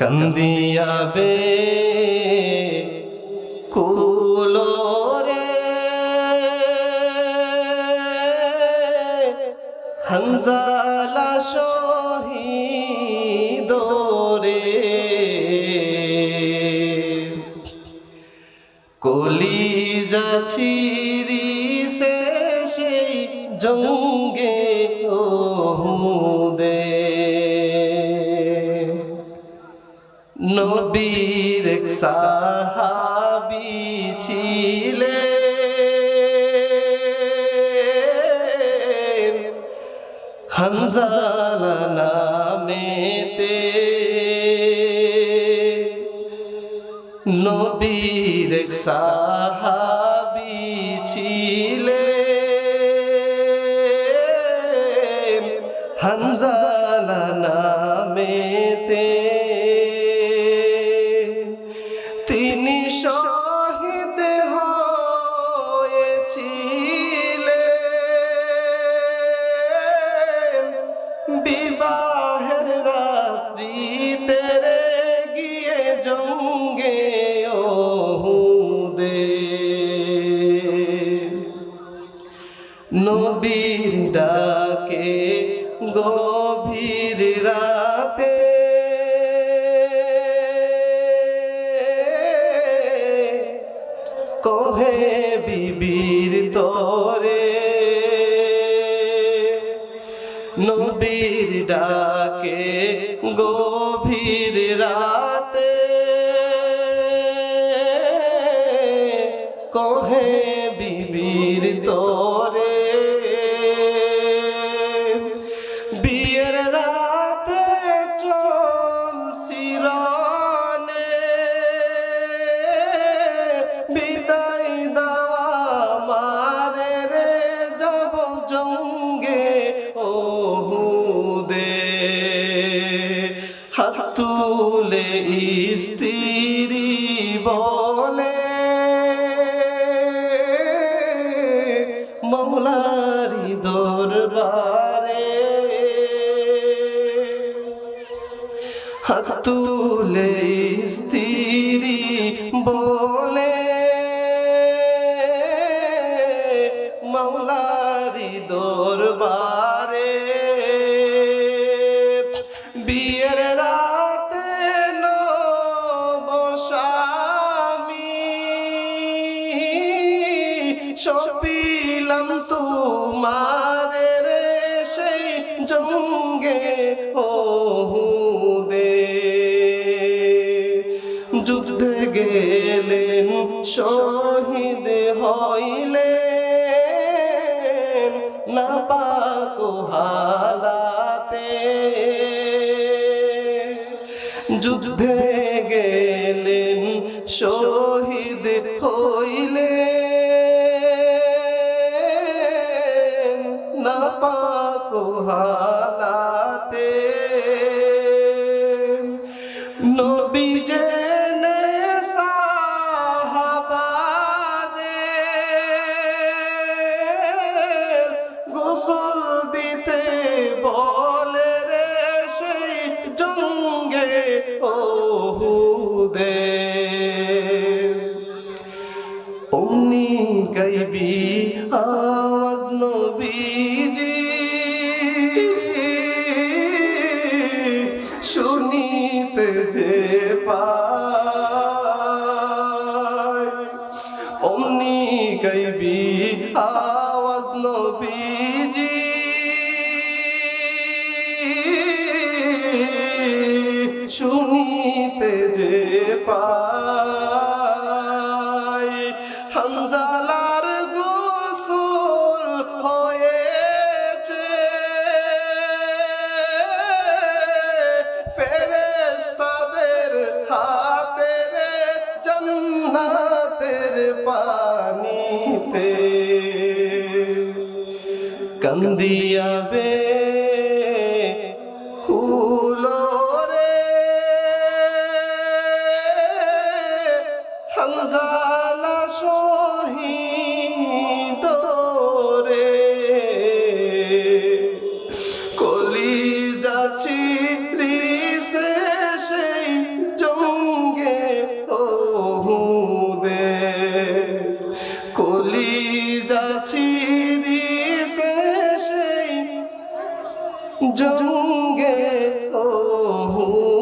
কান্দিয়াবে কুলোরে। হংজালা শহীদরে। কলি যাচ্ছি সে সেই জঙ্গে ওহুদে। নবীর সাহাবি ছিলে হানজালা নামেতে নবীর সাহাবি ছিলে বিবাহের রাত্রি তেরে গিয়ে জঙ্গে দে নবীর ডাকে গভীর নবীর ডাকে গভীর রাতে। কহে বিবির তরে স্ত্রী বলে মামলারি দরবারে হাত তুলে স্ত্রী বলে সপিলাম তোমার রে, সেই জঙ্গে ওহুদে যুদ্ধে গেলেন, শহীদ হইলেন না পাক হালাতে। যুদ্ধে গেলেন শহীদ হালাতে। নবী জেনে সাহাবাদের গোসল দিতে বলে রে সেই জঙ্গে ওহুদে। অমনি গাইবি আওয়াজ নবীজি যে পায়। অমনি গাইবি আওয়াজ নবীজি কান্দিয়াবে কুলো 정계 어후